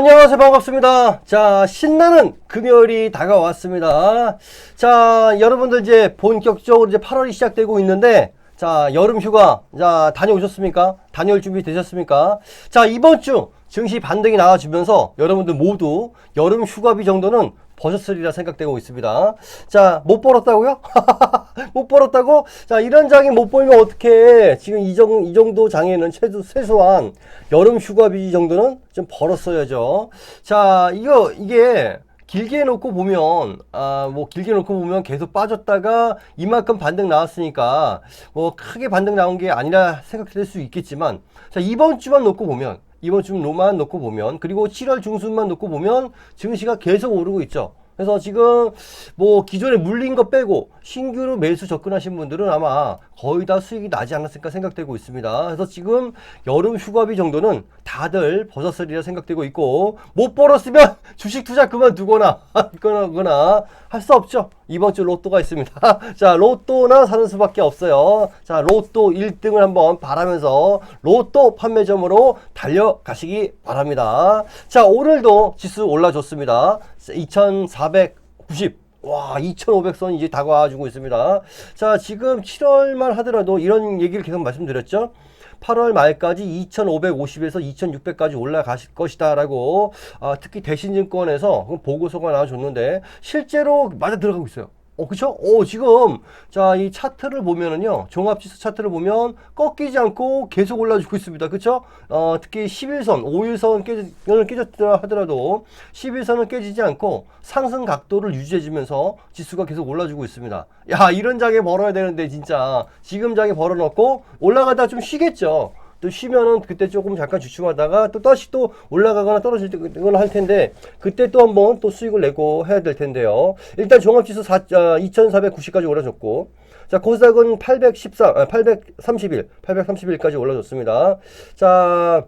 안녕하세요. 반갑습니다. 자, 신나는 금요일이 다가왔습니다. 자, 여러분들 이제 본격적으로 이제 8월이 시작되고 있는데, 자, 여름 휴가, 자, 다녀오셨습니까? 다녀올 준비 되셨습니까? 자, 이번 주 증시 반등이 나와주면서 여러분들 모두 여름 휴가비 정도는 버셨으리라 생각되고 있습니다. 자, 못 벌었다고요? 못 벌었다고? 자, 이런 장에 못 벌면 어떡해. 지금 이, 정, 이 정도 장에는 최소, 최소한 여름 휴가비 정도는 좀 벌었어야죠. 자, 이거, 이게 길게 놓고 보면, 아, 뭐, 길게 놓고 보면 계속 빠졌다가 이만큼 반등 나왔으니까 뭐, 크게 반등 나온 게 아니라 생각될 수 있겠지만, 자, 이번 주만 놓고 보면, 이번 주만 놓고 보면 그리고 7월 중순만 놓고 보면 증시가 계속 오르고 있죠. 그래서 지금 뭐 기존에 물린 거 빼고 신규로 매수 접근하신 분들은 아마 거의 다 수익이 나지 않았을까 생각되고 있습니다. 그래서 지금 여름 휴가비 정도는 다들 벗었으리라 생각되고 있고 못 벌었으면 주식 투자 그만두거나 하거나 할 수 없죠. 이번 주 로또가 있습니다. 자, 로또나 사는 수밖에 없어요. 자, 로또 1등을 한번 바라면서 로또 판매점으로 달려가시기 바랍니다. 자, 오늘도 지수 올라줬습니다. 2490. 와, 2,500선 이제 다가와주고 있습니다. 자, 지금 7월만 하더라도 이런 얘기를 계속 말씀드렸죠. 8월 말까지 2,550에서 2,600까지 올라가실 것이다라고 아, 특히 대신증권에서 보고서가 나와줬는데 실제로 맞아 들어가고 있어요. 어, 그쵸? 어, 지금, 자, 이 차트를 보면은요, 종합지수 차트를 보면 꺾이지 않고 계속 올라주고 있습니다. 그쵸? 어, 특히 11선, 5일선 깨, 깨졌다 하더라도 11선은 깨지지 않고 상승 각도를 유지해주면서 지수가 계속 올라주고 있습니다. 야, 이런 장에 벌어야 되는데, 진짜. 지금 장에 벌어놓고 올라가다 좀 쉬겠죠. 또 쉬면은 그때 조금 잠깐 주춤하다가 또 다시 또 올라가거나 떨어지거나 할 텐데 그때 또 한번 또 수익을 내고 해야 될 텐데요. 일단 종합지수 4, 아, 2490까지 올라졌고 자 코스닥은 813, 아, 831, 831까지 올라졌습니다. 자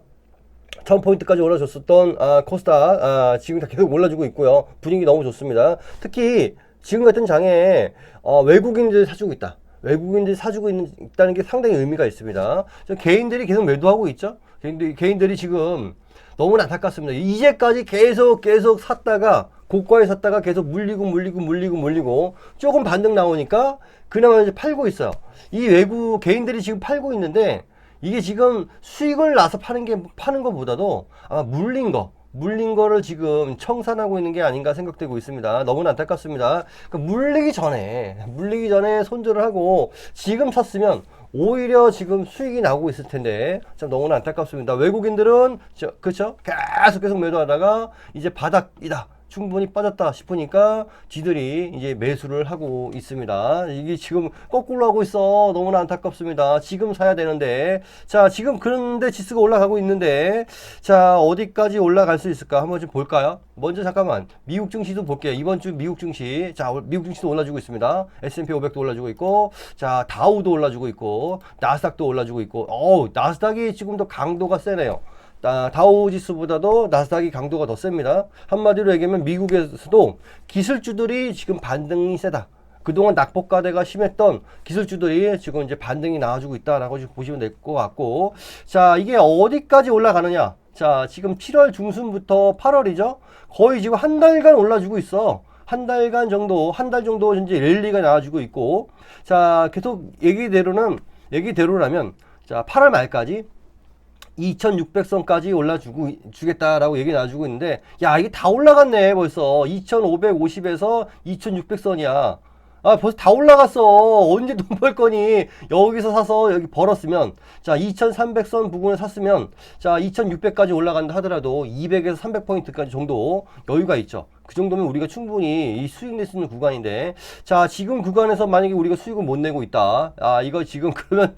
1000포인트까지 올라줬었던 아, 코스닥 아, 지금 다 계속 올라주고 있고요. 분위기 너무 좋습니다. 특히 지금 같은 장에 어, 외국인들 사주고 있다. 외국인들이 사주고 있는, 있다는 게 상당히 의미가 있습니다. 저 개인들이 계속 매도하고 있죠. 개인들이, 개인들이 지금 너무나 안타깝습니다. 이제까지 계속 계속 샀다가 고가에 샀다가 계속 물리고 물리고 물리고 물리고 조금 반등 나오니까 그나마 이제 팔고 있어요. 이 외국 개인들이 지금 팔고 있는데 이게 지금 수익을 나서 파는 게 파는 것보다도 아마 물린 거 물린 거를 지금 청산하고 있는 게 아닌가 생각되고 있습니다. 너무나 안타깝습니다. 그러니까 물리기 전에, 물리기 전에 손절을 하고 지금 샀으면 오히려 지금 수익이 나오고 있을 텐데 참 너무나 안타깝습니다. 외국인들은 저, 그쵸? 계속 계속 매도하다가 이제 바닥이다. 충분히 빠졌다 싶으니까 지들이 이제 매수를 하고 있습니다. 이게 지금 거꾸로 하고 있어. 너무나 안타깝습니다. 지금 사야 되는데. 자, 지금 그런데 지수가 올라가고 있는데. 자, 어디까지 올라갈 수 있을까? 한번 좀 볼까요? 먼저 잠깐만. 미국 증시도 볼게요. 이번 주 미국 증시. 자, 미국 증시도 올라주고 있습니다. S&P 500도 올라주고 있고. 자, 다우도 올라주고 있고. 나스닥도 올라주고 있고. 어우, 나스닥이 지금 더 강도가 세네요. 다우 지수보다도 나스닥이 강도가 더 셉니다. 한마디로 얘기하면 미국에서도 기술주들이 지금 반등이 세다. 그동안 낙폭과대가 심했던 기술주들이 지금 이제 반등이 나와주고 있다라고 지금 보시면 될 것 같고. 자, 이게 어디까지 올라가느냐? 자, 지금 7월 중순부터 8월이죠? 거의 지금 한 달간 올라주고 있어. 한 달간 정도, 한 달 정도 현재 랠리가 나와주고 있고. 자, 계속 얘기대로는, 얘기대로라면, 자, 8월 말까지 2600선까지 올라주고 주겠다라고 얘기 나와주고 있는데 야 이게 다 올라갔네 벌써. 2550에서 2600선이야 아 벌써 다 올라갔어. 언제 돈 벌 거니? 여기서 사서 여기 벌었으면. 자 2300선 부분을 샀으면 자 2600까지 올라간다 하더라도 200에서 300포인트까지 정도 여유가 있죠. 그 정도면 우리가 충분히 이 수익 낼 수 있는 구간인데. 자 지금 구간에서 만약에 우리가 수익을 못 내고 있다. 아 이거 지금 그러면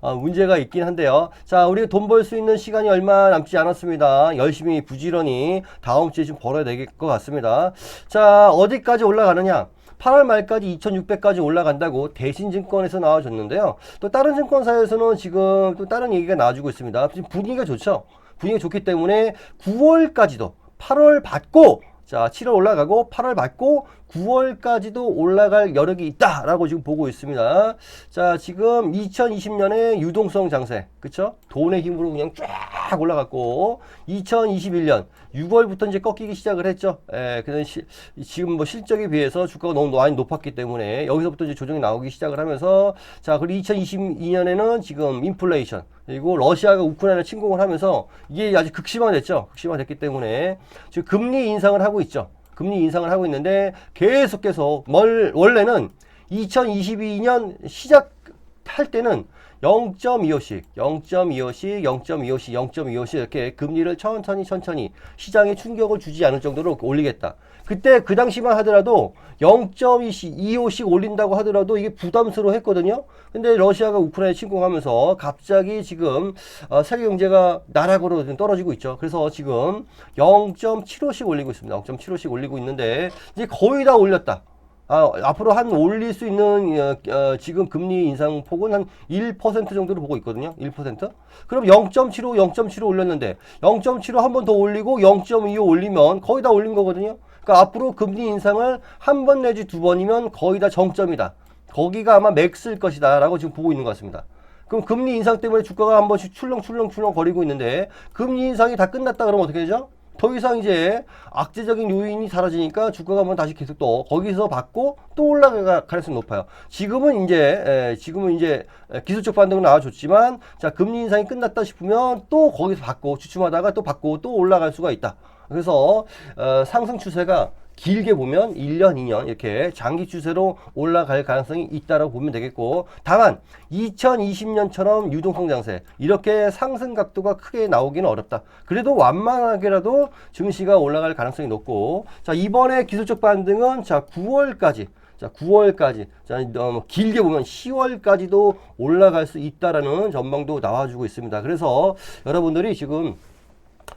아, 문제가 있긴 한데요. 자 우리가 돈 벌 수 있는 시간이 얼마 남지 않았습니다. 열심히 부지런히 다음 주에 좀 벌어야 될 것 같습니다. 자 어디까지 올라가느냐 8월 말까지 2600까지 올라간다고 대신증권에서 나와줬는데요. 또 다른 증권사에서는 지금 또 다른 얘기가 나와주고 있습니다. 지금 분위기가 좋죠. 분위기가 좋기 때문에 9월까지도 8월 받고 자, 7월 올라가고 8월 받고 9월까지도 올라갈 여력이 있다라고 지금 보고 있습니다. 자, 지금 2020년에 유동성 장세, 그쵸? 돈의 힘으로 그냥 쫙쫙 올라갔고 2021년 6월부터 이제 꺾이기 시작을 했죠. 예, 그는 시, 지금 뭐 실적에 비해서 주가가 너무 많이 높았기 때문에 여기서부터 이제 조정이 나오기 시작을 하면서 자, 그리고 2022년에는 지금 인플레이션 그리고 러시아가 우크라이나 침공을 하면서 이게 아주 극심화됐죠. 극심화됐기 때문에 지금 금리 인상을 하고 있죠. 금리 인상을 하고 있는데 계속해서 뭘 원래는 2022년 시작할 때는 0.25씩, 0.25씩, 0.25씩, 0.25씩 이렇게 금리를 천천히 천천히 시장에 충격을 주지 않을 정도로 올리겠다. 그때 그 당시만 하더라도 0.25씩 올린다고 하더라도 이게 부담스러워 했거든요. 근데 러시아가 우크라이나 침공하면서 갑자기 지금 어, 세계 경제가 나락으로 좀 떨어지고 있죠. 그래서 지금 0.75씩 올리고 있습니다. 0.75씩 올리고 있는데 이제 거의 다 올렸다. 아, 앞으로 한 올릴 수 있는 어, 어, 지금 금리 인상 폭은 한 1% 정도로 보고 있거든요. 1%. 그럼 0.75, 0.75 올렸는데 0.75 한 번 더 올리고 0.25 올리면 거의 다 올린 거거든요. 그러니까 앞으로 금리 인상을 한 번 내지 두 번이면 거의 다 정점이다. 거기가 아마 맥스일 것이다라고 지금 보고 있는 것 같습니다. 그럼 금리 인상 때문에 주가가 한 번씩 출렁출렁출렁 거리고 있는데 금리 인상이 다 끝났다 그러면 어떻게 되죠? 더 이상 이제 악재적인 요인이 사라지니까 주가가 한번 다시 계속 또 거기서 받고 또 올라갈 가능성이 높아요. 지금은 이제 에, 지금은 이제 에, 기술적 반등은 나와줬지만 자 금리 인상이 끝났다 싶으면 또 거기서 받고 주춤하다가 또 받고 또 올라갈 수가 있다. 그래서 어, 상승 추세가 길게 보면 1년, 2년 이렇게 장기 추세로 올라갈 가능성이 있다라고 보면 되겠고 다만 2020년처럼 유동성 장세 이렇게 상승 각도가 크게 나오기는 어렵다. 그래도 완만하게라도 증시가 올라갈 가능성이 높고 자 이번에 기술적 반등은 자 9월까지 자, 9월까지. 자, 어, 뭐 길게 보면 10월까지도 올라갈 수 있다라는 전망도 나와주고 있습니다. 그래서 여러분들이 지금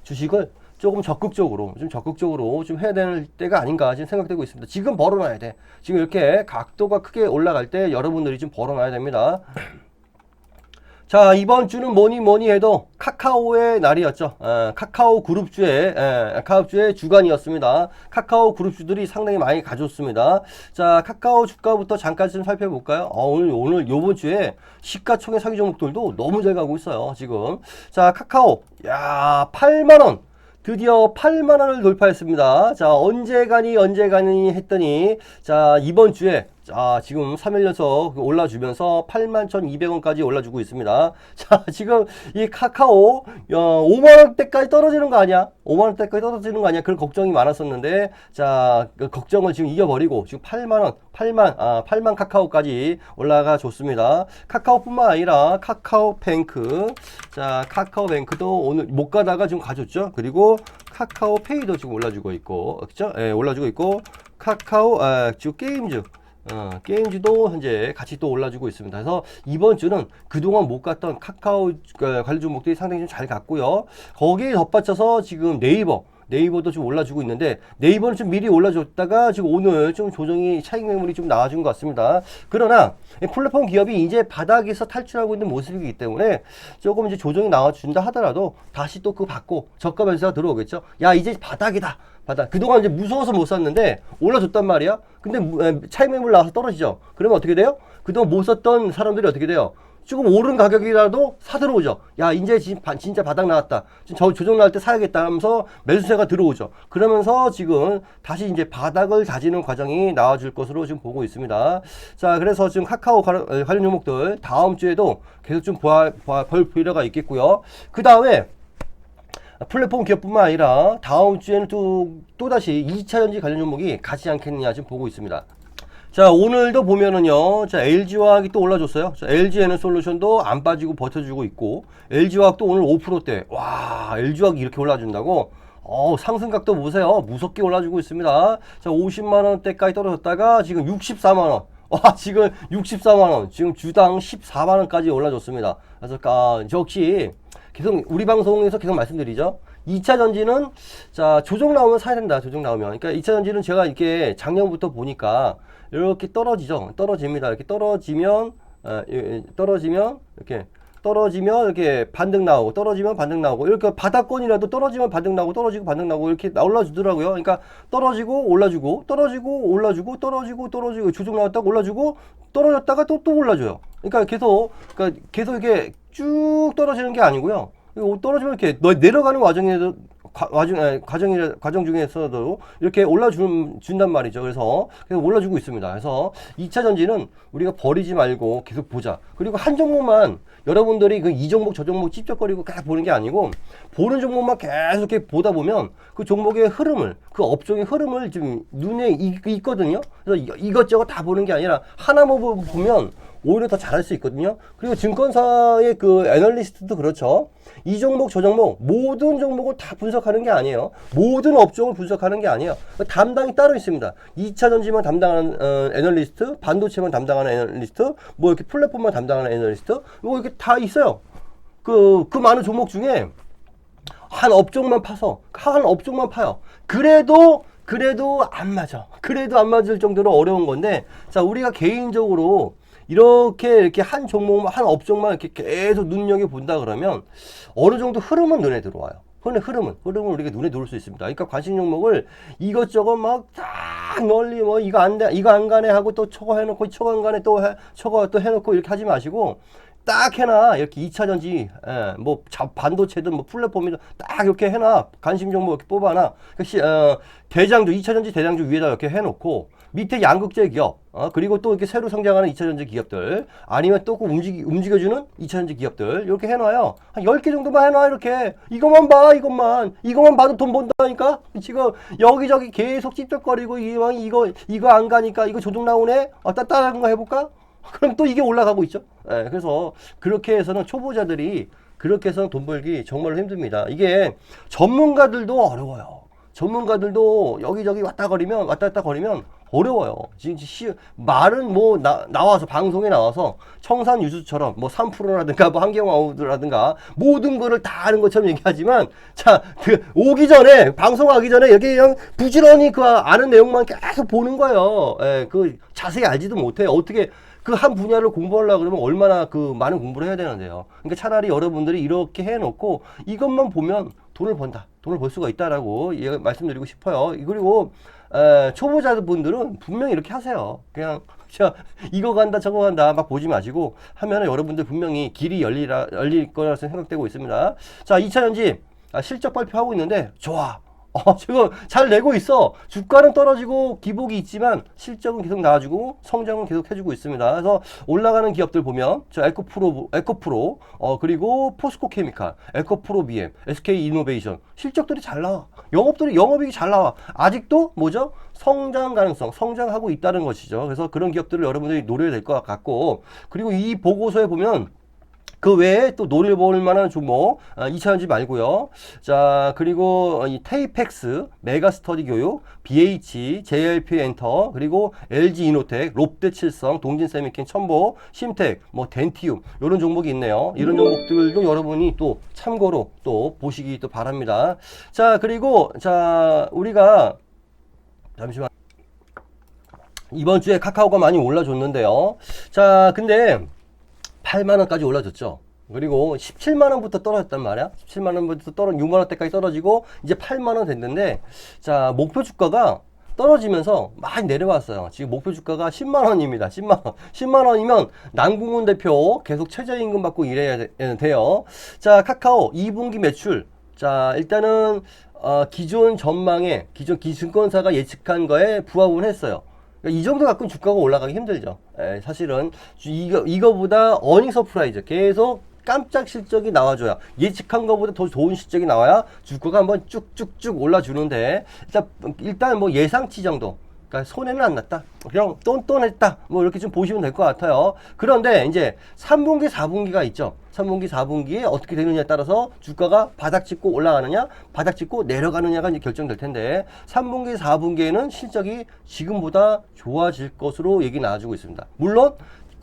주식을 조금 적극적으로 좀 적극적으로 좀 해야 될 때가 아닌가 지금 생각되고 있습니다. 지금 벌어놔야 돼. 지금 이렇게 각도가 크게 올라갈 때 여러분들이 좀 벌어놔야 됩니다. 자 이번 주는 뭐니 뭐니 해도 카카오의 날이었죠. 에, 카카오 그룹주의 에, 카카오주의 주간이었습니다. 카카오 그룹주들이 상당히 많이 가졌습니다. 자 카카오 주가부터 잠깐 좀 살펴볼까요? 어, 오늘 오늘 요번 주에 시가총액 사기 종목들도 너무 잘 가고 있어요. 지금 자 카카오 야 8만 원. 드디어 8만 원을 돌파했습니다. 자, 언제 가니 언제 가니 했더니 자, 이번 주에 자, 지금 3일 연속 올라주면서 8만 1,200원까지 올라주고 있습니다. 자, 지금 이 카카오 어, 5만 원대까지 떨어지는 거 아니야? 5만 원대까지 떨어지는 거 아니야? 그런 걱정이 많았었는데 자, 그 걱정을 지금 이겨버리고 지금 8만 원, 8만 아, 8만 카카오까지 올라가 줬습니다. 카카오뿐만 아니라 카카오뱅크 자, 카카오뱅크도 오늘 못 가다가 지금 가졌죠. 그리고 카카오페이도 지금 올라주고 있고, 그죠? 예, 올라주고 있고 카카오 아, 지금 게임즈 어, 게임즈도 현재 같이 또 올라주고 있습니다. 그래서 이번 주는 그동안 못 갔던 카카오 어, 관련 종목들이 상당히 좀 잘 갔고요. 거기에 덧받쳐서 지금 네이버 네이버도 좀 올라주고 있는데 네이버는 좀 미리 올라줬다가 지금 오늘 좀 조정이 차익 매물이 좀 나와준 것 같습니다. 그러나 이 플랫폼 기업이 이제 바닥에서 탈출하고 있는 모습이기 때문에 조금 이제 조정이 나와준다 하더라도 다시 또 그거 받고 저가 변수가 들어오겠죠. 야 이제 바닥이다. 바닥. 그동안 이제 무서워서 못 샀는데 올라줬단 말이야. 근데 차익 매물 나와서 떨어지죠. 그러면 어떻게 돼요? 그동안 못 샀던 사람들이 어떻게 돼요? 조금 오른 가격이라도 사 들어오죠. 야, 이제 진짜 바닥 나왔다. 저 조정 나올 때 사야겠다 하면서 매수세가 들어오죠. 그러면서 지금 다시 이제 바닥을 다지는 과정이 나와줄 것으로 지금 보고 있습니다. 자, 그래서 지금 카카오 관련 종목들 다음 주에도 계속 좀 보아, 보아, 볼 필요가 있겠고요. 그 다음에 플랫폼 기업뿐만 아니라 다음 주에는 또, 또다시 2차 전지 관련 종목이 가지 않겠느냐 지금 보고 있습니다. 자, 오늘도 보면은요, 자, LG화학이 또 올라줬어요. 자, LG에는 솔루션도 안 빠지고 버텨주고 있고, LG화학도 오늘 5%대. 와, LG화학이 이렇게 올라준다고? 어, 상승각도 보세요. 무섭게 올라주고 있습니다. 자, 50만원대까지 떨어졌다가 지금 64만원. 와, 지금 64만원. 지금 주당 14만원까지 올라줬습니다. 그래서, 아, 역시, 계속 우리 방송에서 계속 말씀드리죠. 2차 전지는 자 조정 나오면 사야 된다. 조정 나오면. 그러니까 2차 전지는 제가 이렇게 작년부터 보니까 이렇게 떨어지죠. 떨어집니다. 이렇게 떨어지면 예, 떨어지면 이렇게 떨어지면 이렇게 반등 나오고 떨어지면 반등 나오고 이렇게 바닥권이라도 떨어지면 반등 나오고 떨어지고 반등 나오고 이렇게 올라주더라고요. 그러니까 떨어지고 올라주고 떨어지고 올라주고 떨어지고 떨어지고 조정 나왔다가 올라주고 떨어졌다가 또또 올라줘요. 그러니까 계속 그러니까 계속 이게 쭉 떨어지는 게 아니고요. 떨어지면 이렇게 너 내려가는 과정에도 과, 과정 에, 과정 과정 중에서도 이렇게 올라준 준단 말이죠. 그래서 계속 올라주고 있습니다. 그래서 2차 전지는 우리가 버리지 말고 계속 보자. 그리고 한 종목만 여러분들이 그 이 종목 저 종목 찝쩍거리고 계속 보는 게 아니고 보는 종목만 계속 이렇게 보다 보면 그 종목의 흐름을 그 업종의 흐름을 지금 눈에 이- 있거든요. 그래서 이- 이것저것 다 보는 게 아니라 하나만 보- 보면 오히려 더 잘할 수 있거든요. 그리고 증권사의 그 애널리스트도 그렇죠. 이 종목 저 종목 모든 종목을 다 분석하는 게 아니에요. 모든 업종을 분석하는 게 아니에요. 담당이 따로 있습니다. 2차 전지만 담당하는 어, 애널리스트, 반도체만 담당하는 애널리스트, 뭐 이렇게 플랫폼만 담당하는 애널리스트, 뭐 이렇게 다 있어요. 그, 그 많은 종목 중에 한 업종만 파서 한 업종만 파요. 그래도 그래도 안 맞아. 그래도 안 맞을 정도로 어려운 건데 자 우리가 개인적으로 이렇게 이렇게 한 종목만 한 업종만 이렇게 계속 눈여겨 본다 그러면 어느 정도 흐름은 눈에 들어와요. 흐름 흐름은 흐름은 우리가 눈에 들어올 수 있습니다. 그러니까 관심 종목을 이것저것 막딱 널리 뭐 이거 안 돼, 이거 안 가네 하고 또 저거 해놓고 저거 안 가네 또 해, 저거 또 해놓고 이렇게 하지 마시고 딱 해놔 이렇게 2차 전지 예, 뭐 자- 반도체든 뭐 플랫폼이든 딱 이렇게 해놔 관심 종목 이렇게 뽑아놔 그 시, 어, 대장주 2차 전지 대장주 위에다 이렇게 해놓고 밑에 양극재 기업 어, 그리고 또 이렇게 새로 성장하는 2차 전지 기업들 아니면 또 그 움직이, 움직여주는 2차 전지 기업들 이렇게 해놔요 한 10개 정도만 해놔 이렇게 이것만 봐 이것만 이것만 봐도 돈 번다니까 지금 여기저기 계속 찝쩍거리고 이거 이거 이거 안 가니까 이거 조정 나오네 아 따따한 거 해볼까 그럼 또 이게 올라가고 있죠. 예, 그래서 그렇게 해서는 초보자들이 그렇게 해서는 돈 벌기 정말로 힘듭니다. 이게 전문가들도 어려워요. 전문가들도 여기저기 왔다 거리면 왔다 갔다 거리면 어려워요. 지금 시, 말은 뭐 나, 나와서 방송에 나와서 청산 유수처럼 뭐 3%라든가 뭐 한경화우드라든가 모든 거를 다 아는 것처럼 얘기하지만 자 그 오기 전에 방송하기 전에 여기 그냥 부지런히 그 아는 내용만 계속 보는 거예요. 예, 그 자세히 알지도 못해요. 어떻게 그 한 분야를 공부하려고 그러면 얼마나 그 많은 공부를 해야 되는데요. 그러니까 차라리 여러분들이 이렇게 해 놓고 이것만 보면 돈을 번다. 돈을 벌 수가 있다라고 예, 말씀드리고 싶어요. 그리고 에, 초보자분들은 분명히 이렇게 하세요. 그냥 저 이거 간다 저거 간다 막 보지 마시고 하면은 여러분들 분명히 길이 열리라 열릴 거라 생각되고 있습니다. 자, 2차 전지 아, 실적 발표하고 있는데 좋아. 어, 지금 잘 내고 있어. 주가는 떨어지고 기복이 있지만 실적은 계속 나와주고 성장은 계속 해주고 있습니다. 그래서 올라가는 기업들 보면 저 에코프로, 에코프로, 어, 그리고 포스코 케미칼, 에코프로 BM, SK 이노베이션 실적들이 잘 나와. 영업들이 영업이익이 잘 나와. 아직도 뭐죠? 성장 가능성, 성장하고 있다는 것이죠. 그래서 그런 기업들을 여러분들이 노려야 될 것 같고 그리고 이 보고서에 보면 그 외에 또 노려볼 만한 종목 아, 2차전지 말고요. 자 그리고 이 테이펙스, 메가스터디 교육, BH, JLP 엔터 그리고 LG 이노텍, 롯데칠성, 동진세미킨, 첨보, 심텍, 뭐 덴티움 이런 종목이 있네요. 이런 종목들도 여러분이 또 참고로 또 보시기 또 바랍니다. 자 그리고 자 우리가 잠시만. 이번 주에 카카오가 많이 올라줬는데요. 자, 근데 8만 원까지 올라졌죠. 그리고 17만 원부터 떨어졌단 말이야. 17만 원부터 떨어 6만 원대까지 떨어지고 이제 8만 원 됐는데 자, 목표 주가가 떨어지면서 많이 내려왔어요. 지금 목표 주가가 10만 원입니다. 10만 원. 10만 원이면 남궁훈 대표 계속 최저임금 받고 일해야 돼- 돼요. 자, 카카오 2분기 매출. 자, 일단은 어, 기존 전망에 기존 기증권사가 예측한 거에 부합은 했어요. 이 정도 갖고는 주가가 올라가기 힘들죠. 에, 사실은 주- 이거 이거보다 어닝 서프라이즈 계속 깜짝 실적이 나와줘야 예측한 것보다 더 좋은 실적이 나와야 주가가 한번 쭉쭉쭉 올라주는데 일단 일단 뭐 예상치 정도. 그러니까 손해는 안 났다. 그냥 똔똔했다. 뭐 이렇게 좀 보시면 될 것 같아요. 그런데 이제 3분기, 4분기가 있죠. 3분기, 4분기에 어떻게 되느냐에 따라서 주가가 바닥 찍고 올라가느냐, 바닥 찍고 내려가느냐가 이제 결정될 텐데 3분기, 4분기에는 실적이 지금보다 좋아질 것으로 얘기 나와주고 있습니다. 물론 과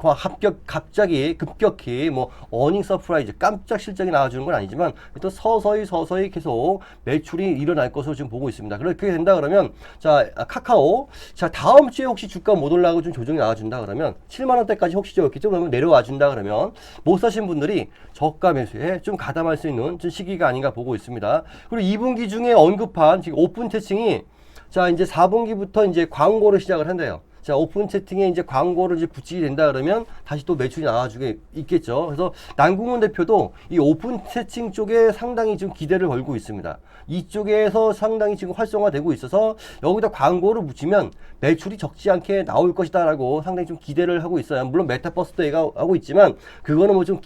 합격 갑자기 급격히 뭐 어닝 서프라이즈 깜짝 실적이 나와주는 건 아니지만 또 서서히 서서히 계속 매출이 일어날 것으로 지금 보고 있습니다. 그렇게 된다 그러면 자 아, 카카오 자 다음 주에 혹시 주가 못 올라가고 좀 조정이 나와준다 그러면 7만 원대까지 혹시 좀 그러면 내려와 준다 그러면 못 사신 분들이 저가 매수에 좀 가담할 수 있는 좀 시기가 아닌가 보고 있습니다. 그리고 2분기 중에 언급한 지금 오픈 채팅이 자, 이제 4분기부터 이제 광고를 시작을 한대요. 자, 오픈 채팅에 이제 광고를 이제 붙이게 된다 그러면 다시 또 매출이 나와주게 있겠죠. 그래서 남궁훈 대표도 이 오픈 채팅 쪽에 상당히 지금 기대를 걸고 있습니다. 이쪽에서 상당히 지금 활성화되고 있어서 여기다 광고를 붙이면 매출이 적지 않게 나올 것이다라고 상당히 좀 기대를 하고 있어요. 물론 메타버스도 얘기하고 있지만 그거는 뭐 좀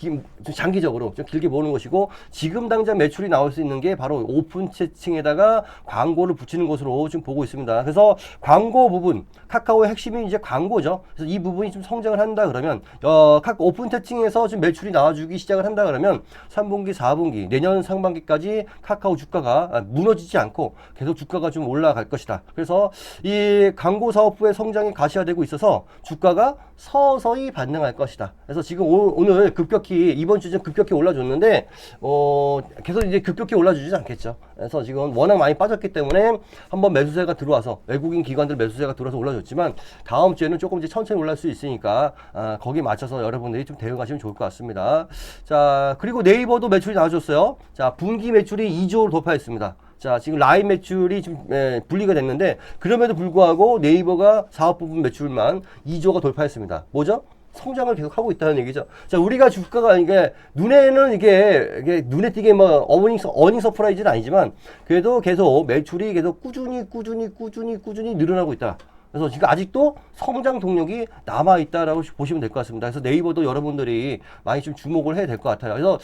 장기적으로 좀 길게 보는 것이고 지금 당장 매출이 나올 수 있는 게 바로 오픈 채팅에다가 광고를 붙이는 것으로 지금 보고 있습니다. 그래서 광고 부분 카카오의 핵심 이 이제 광고죠. 그래서 이 부분이 좀 성장을 한다 그러면 어, 카 오픈 채팅에서 지금 매출이 나와주기 시작을 한다 그러면 3분기, 4분기, 내년 상반기까지 카카오 주가가 아, 무너지지 않고 계속 주가가 좀 올라갈 것이다. 그래서 이 광고 사업부의 성장이 가시화되고 있어서 주가가 서서히 반등할 것이다. 그래서 지금 오, 늘 급격히 이번 주 좀 급격히 올라줬는데 어, 계속 이제 급격히 올라주지 않겠죠. 그래서 지금 워낙 많이 빠졌기 때문에 한번 매수세가 들어와서 외국인 기관들 매수세가 들어와서 올라줬지만 다음 주에는 조금 이제 천천히 올라갈 수 있으니까 아, 거기 맞춰서 여러분들이 좀 대응하시면 좋을 것 같습니다. 자 그리고 네이버도 매출이 나와줬어요. 자 분기 매출이 2조를 돌파했습니다. 자, 지금 라인 매출이 좀 예, 분리가 됐는데 그럼에도 불구하고 네이버가 사업 부분 매출만 2조가 돌파했습니다. 뭐죠? 성장을 계속 하고 있다는 얘기죠. 자, 우리가 주가가 이게 눈에는 이게, 이게 눈에 띄게 뭐 어닝 어닝 서프라이즈는 아니지만 그래도 계속 매출이 계속 꾸준히 꾸준히 꾸준히 꾸준히 늘어나고 있다. 그래서 지금 아직도 성장 동력이 남아 있다라고 보시면 될 것 같습니다. 그래서 네이버도 여러분들이 많이 좀 주목을 해야 될 것 같아요. 그래서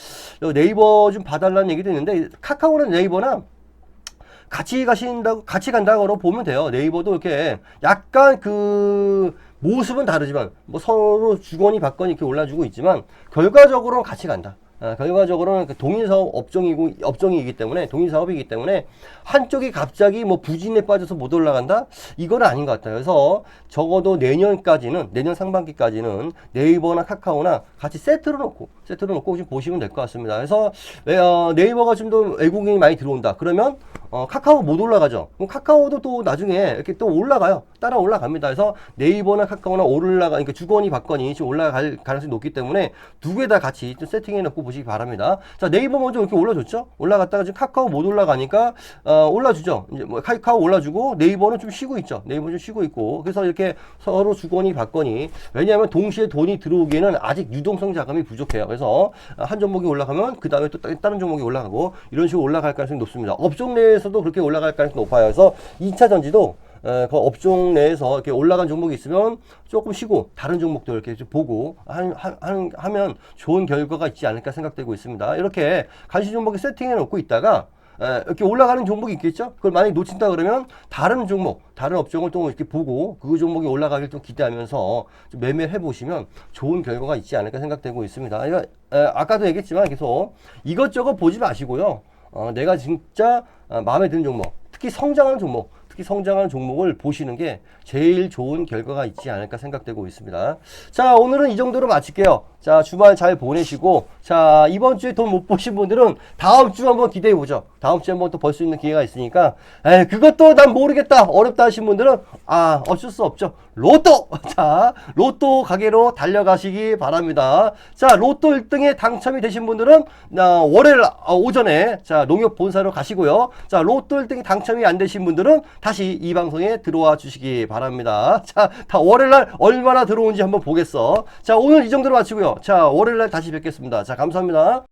네이버 좀 봐달라는 얘기도 있는데 카카오는 네이버나 같이 가신다고 같이 간다고 보면 돼요. 네이버도 이렇게 약간 그 모습은 다르지만 뭐 서로 주거니 받거니 이렇게 올라주고 있지만 결과적으로는 같이 간다. 아, 결과적으로는 그 동일 사업 업종이고 업종이기 때문에 동일 사업이기 때문에 한쪽이 갑자기 뭐 부진에 빠져서 못 올라간다 이건 아닌 것 같아요. 그래서 적어도 내년까지는 내년 상반기까지는 네이버나 카카오나 같이 세트로 놓고 세트로 놓고 좀 보시면 될 것 같습니다. 그래서 어, 네이버가 좀 더 외국인이 많이 들어온다. 그러면 어, 카카오 못 올라가죠. 그럼 카카오도 또 나중에 이렇게 또 올라가요. 따라 올라갑니다. 그래서 네이버나 카카오나 올라가, 그러니까 주거니 받거니 지금 올라갈 가능성이 높기 때문에 두 개 다 같이 좀 세팅해 놓고 보시기 바랍니다. 자, 네이버 먼저 이렇게 올라줬죠? 올라갔다가 지금 카카오 못 올라가니까, 어, 올라주죠. 이제 뭐 카카오 올라주고 네이버는 좀 쉬고 있죠. 네이버 좀 쉬고 있고. 그래서 이렇게 서로 주거니 받거니. 왜냐하면 동시에 돈이 들어오기에는 아직 유동성 자금이 부족해요. 그래서 한 종목이 올라가면 그 다음에 또 다른 종목이 올라가고 이런 식으로 올라갈 가능성이 높습니다. 업종 내에 서도 그렇게 올라갈 가능성이 높아요. 그래서 2차 전지도 에, 그 업종 내에서 이렇게 올라간 종목이 있으면 조금 쉬고 다른 종목들 이렇게 좀 보고 한, 한, 하면 좋은 결과가 있지 않을까 생각되고 있습니다. 이렇게 간시 종목에 세팅해 놓고 있다가 에, 이렇게 올라가는 종목이 있겠죠? 그걸 만약에 놓친다 그러면 다른 종목, 다른 업종을 또 이렇게 보고 그 종목이 올라가길 좀 기대하면서 좀 매매를 해보시면 좋은 결과가 있지 않을까 생각되고 있습니다. 그러니까, 에, 아까도 얘기했지만 계속 이것저것 보지 마시고요. 어, 내가 진짜 어, 마음에 드는 종목, 특히 성장하는 종목, 특히 성장하는 종목을 보시는 게 제일 좋은 결과가 있지 않을까 생각되고 있습니다. 자, 오늘은 이 정도로 마칠게요. 자, 주말 잘 보내시고, 자, 이번 주에 돈못 보신 분들은 다음 주 한번 기대해 보죠. 다음 주에 한번 또 벌 수 있는 기회가 있으니까, 에, 그것도 난 모르겠다. 어렵다 하신 분들은, 아, 어쩔 수 없죠. 로또! 자, 로또 가게로 달려가시기 바랍니다. 자, 로또 1등에 당첨이 되신 분들은, 아, 월요일 아, 오전에, 자, 농협 본사로 가시고요. 자, 로또 1등이 당첨이 안 되신 분들은 다시 이 방송에 들어와 주시기 바랍니다. 자, 다 월요일 날 얼마나 들어온지 한번 보겠어. 자, 오늘 이 정도로 마치고요. 자, 월요일 날 다시 뵙겠습니다. 자, 감사합니다.